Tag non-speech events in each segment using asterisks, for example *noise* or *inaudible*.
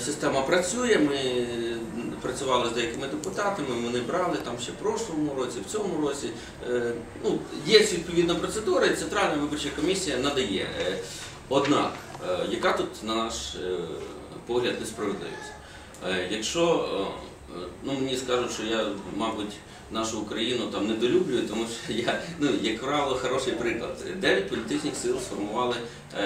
система працює. Ми працювали з деякими депутатами, вони брали там ще в прошлому році, в цьому році. Е, Ну, є відповідна процедура, і Центральна виборча комісія надає. Е, Однак, е, яка тут, на наш погляд, несправедливість? Якщо ну, мені скажуть, що я, мабуть, нашу Україну там недолюблюю, тому що *laughs* я, ну, як правило, хороший приклад. Дев'ять політичних сил сформували е,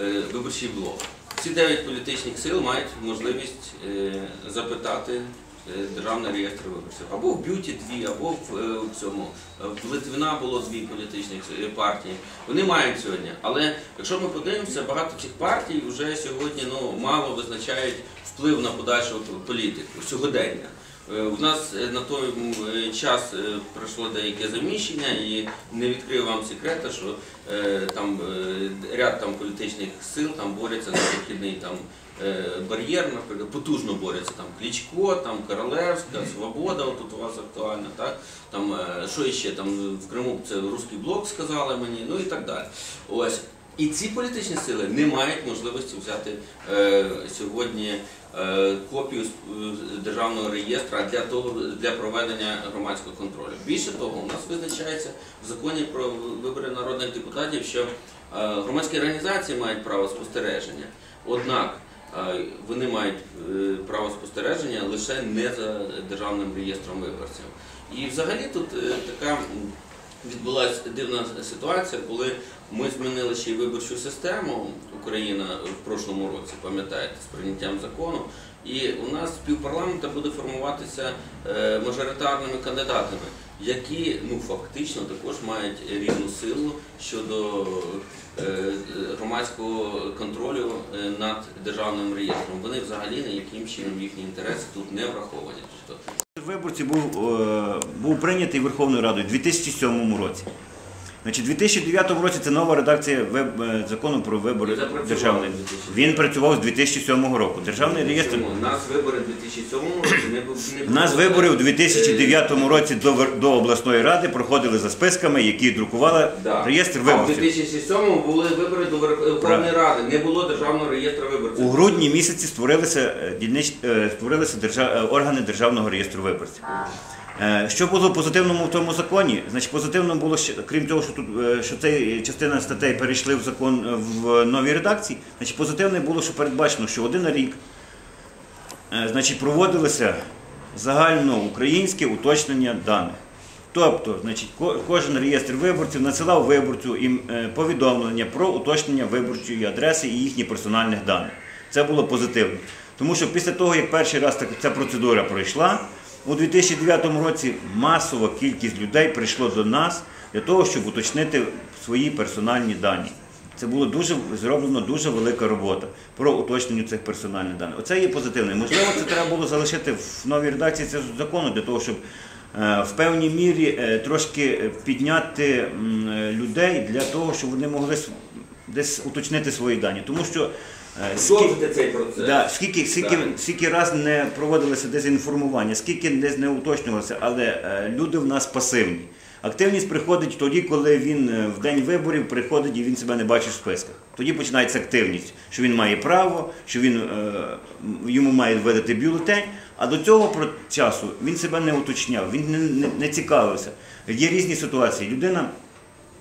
е, виборчий блок. Ці дев'ять політичних сил мають можливість е, запитати е, Державний реєстр виборців. Або в б'юті дві, або в, е, цьому. В Литвина було дві політичних партії. Вони мають сьогодні. Але якщо ми подивимося, багато цих партій вже сьогодні ну, мало визначають вплив на подальшу політику сьогодення. Е, У нас е, на той е, час пройшло деяке заміщення і не відкрию вам секрета, що там ряд там політичних сил там борються за прохідний там бар'єр, наприклад, потужно борються там Клічко, там Королевська, Свобода, тут у вас актуальна, так там що іще там в Криму це Руський блок сказали мені, ну і так далі. Ось. І ці політичні сили не мають можливості взяти е, сьогодні копію е, державного реєстра для того для проведення громадського контролю. Більше того, у нас визначається в законі про вибори народних депутатів, що е, громадські організації мають право спостереження. Однак е, вони мають е, право спостереження лише не за державним реєстром виборців. І взагалі тут е, така відбулася дивна ситуація, коли ми змінили ще й виборчу систему Україна в прошлому році, пам'ятаєте, з прийняттям закону. І у нас співпарламента буде формуватися е, мажоритарними кандидатами, які ну фактично також мають рівну силу щодо е, громадського контролю е, над державним реєстром. Вони взагалі ніяким чином їхні інтереси тут не враховані. Тобто Виборці був, е, був прийнятий Верховною Радою у 2007 році. Значить, у 2009 році це нова редакція веб, е, закону про вибори 2007. Він працював з 2007 року. Державний реєстр. У нас вибори в 2007 році не був У нас вибори у 2009 році до, до обласної ради проходили за списками, які друкувала Да. реєстр А в виборців. 2007 були вибори до Верх- Верховної Ради, не було державного реєстру виборців. У грудні місяці створилися, е, дільнич, е, створилися держа- е, органи Державного реєстру виборців. Е, Що було позитивному в тому законі? Значить, позитивно було крім того, що тут е, що цей частина статей перейшли в закон е, в новій редакції. Значить, позитивне було, що передбачено, що один рік е, значить, проводилося загальноукраїнське уточнення даних. Тобто, значить, кожен реєстр виборців надсилав виборцю їм е, повідомлення про уточнення виборчої адреси і їхніх персональних даних. Це було позитивно. Тому що після того, як перший раз ця процедура пройшла, у 2009 році масова кількість людей прийшло до нас для того, щоб уточнити свої персональні дані. Це було дуже зроблено дуже велика робота про уточнення цих персональних даних. Оце є позитивне. Можливо, це треба було залишити в новій редакції цього закону для того, щоб е, в певній мірі е, трошки підняти людей для того, щоб вони могли десь уточнити свої дані. Тому що скільки- Продовжити цей процес. Да, скільки, скільки, Так. скільки раз не проводилося дезінформування, скільки десь не уточнювалося, але е, люди в нас пасивні. Активність приходить тоді, коли він е, в день виборів приходить і він себе не бачить в списках. Тоді починається активність, що він має право, що він е, йому має видати бюлетень. А до цього часу він себе не уточняв, він не, не, не цікавився. Є різні ситуації. Людина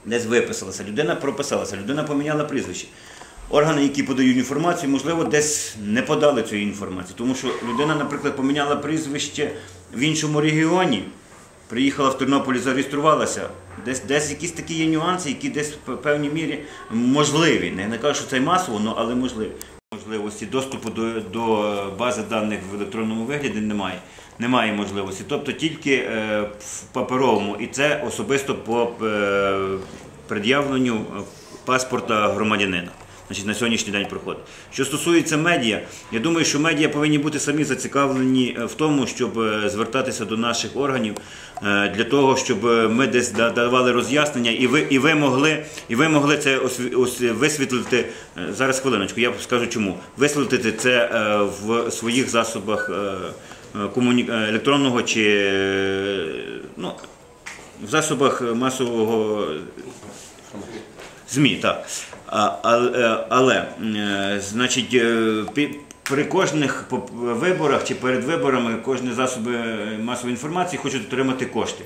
десь виписалася, людина прописалася, людина поміняла прізвище. Органи, які подають інформацію, можливо, десь не подали цю інформацію. Тому що людина, наприклад, поміняла прізвище в іншому регіоні, приїхала в Тернополі, зареєструвалася. Десь, десь якісь такі є нюанси, які десь в певній мірі можливі. Не, не кажу, що це масово, але можливі. Можливості доступу до, до бази даних в електронному вигляді немає. Немає можливості. Тобто тільки е, в паперовому, і це особисто по е, пред'явленню паспорта громадянина. Значить, на сьогоднішній день проходить. Що стосується медіа, я думаю, що медіа повинні бути самі зацікавлені е, в тому, щоб е, звертатися до наших органів е, для того, щоб ми десь давали роз'яснення, і ви, і ви могли, і ви могли це висвітлити зараз. Хвилиночку, я скажу чому. Висвітлити це в своїх засобах електронного чи ну, в засобах масового ЗМІ, так. А, але, е, значить, е, при кожних виборах чи перед виборами кожні засоби е, масової інформації хочуть отримати кошти.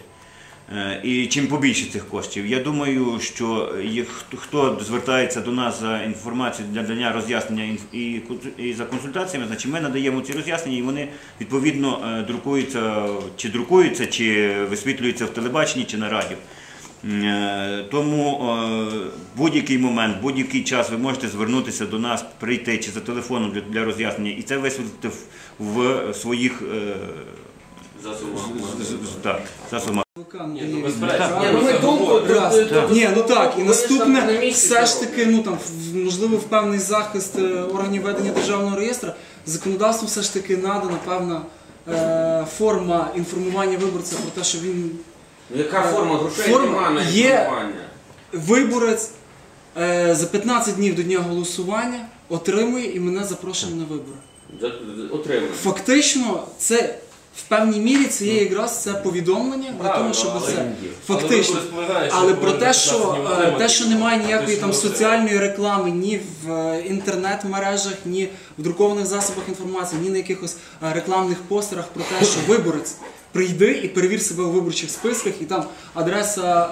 Е, І чим побільше цих коштів. Я думаю, що хто звертається до нас за інформацією для надання роз'яснення і, за консультаціями, значить ми надаємо ці роз'яснення і вони відповідно е, друкуються, чи друкуються, чи висвітлюються в телебаченні, чи на радіо. Е, Тому е, будь-який момент, будь-який час ви можете звернутися до нас, прийти чи за телефоном для, для роз'яснення, і це висвітлити в, в своїх е, засобах. Ні, ну. Ні, ну д- Ні, ну так, і наступне все ж таки, ну там можливо, в певний захист органів ведення державного реєстру законодавством все ж таки надана певна форма інформування виборця про те, що він Ну, Яка форма грошей Форма немає на є- інформування? виборець е, за 15 днів до дня голосування отримує і мене запрошує на вибори. За- Отримує. Фактично, це в певній мірі це є якраз це повідомлення для того, щоб це фактично. Але про те, що е, те, що немає ніякої там соціальної реклами ні в е, інтернет-мережах, ні в друкованих засобах інформації, ні на якихось е, рекламних постерах про те, що *coughs* виборець прийди і перевір себе у виборчих списках, і там адреса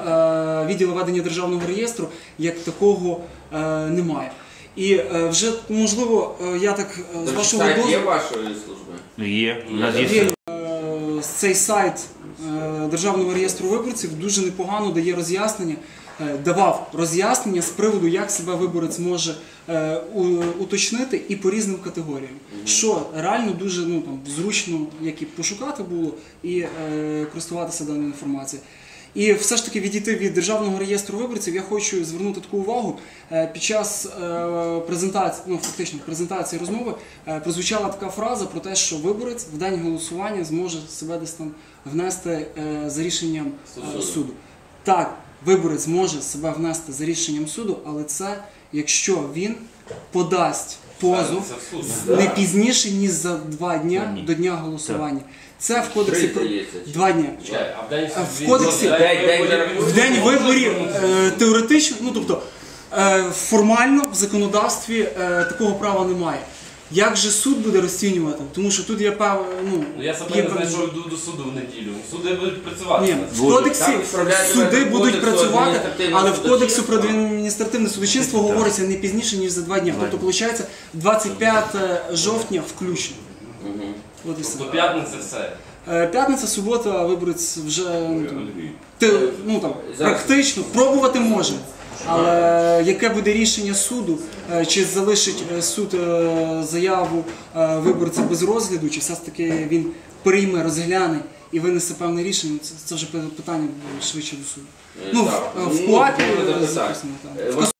е, відділу ведення державного реєстру як такого е, немає. І е, вже можливо, е, я так е, з вашого сайт є дозволу. вашої служби? Ну, Є, у нас Є. є. Є, все. е, цей сайт е, Державного реєстру виборців дуже непогано дає роз'яснення, давав роз'яснення з приводу, як себе виборець може е, уточнити і по різним категоріям. Що реально дуже ну, там, зручно як і пошукати було, і е, користуватися даною інформацією. І все ж таки відійти від державного реєстру виборців, я хочу звернути таку увагу. Е, Під час е, презентації, ну фактично презентації розмови, е, прозвучала така фраза про те, що виборець в день голосування зможе себе десь там внести е, за рішенням е, суду. Так, виборець може себе внести за рішенням суду, але це якщо він подасть позов не пізніше ніж за два дня дні. до дня голосування. Це в кодексі про два дні. А в кодексі- В день виборів е, теоретично, ну тобто е, формально в законодавстві е, такого права немає. Як же суд буде розцінювати? Тому що тут є пев, ну, Ну я себе є не знайшов йду до суду в неділю. Суди будуть працювати. Ні, в кодексі відправляють суди будуть Кодексу працювати, адміністративного але в кодексу про адміністративне судочинство Так. говориться не пізніше, ніж за два дні. Тобто, виходить, 25 жовтня включно. От і все. До п'ятниці все. Е, П'ятниця, субота, виборець вже ну, там, ти, ну, там, Зараз. практично пробувати може. Але яке буде рішення суду, е, чи залишить е, суд е, заяву виборця без розгляду, чи все ж таки він прийме, розгляне і винесе певне рішення, це, це вже питання швидше до суду. Ну, в, в Ну, КУАПі так,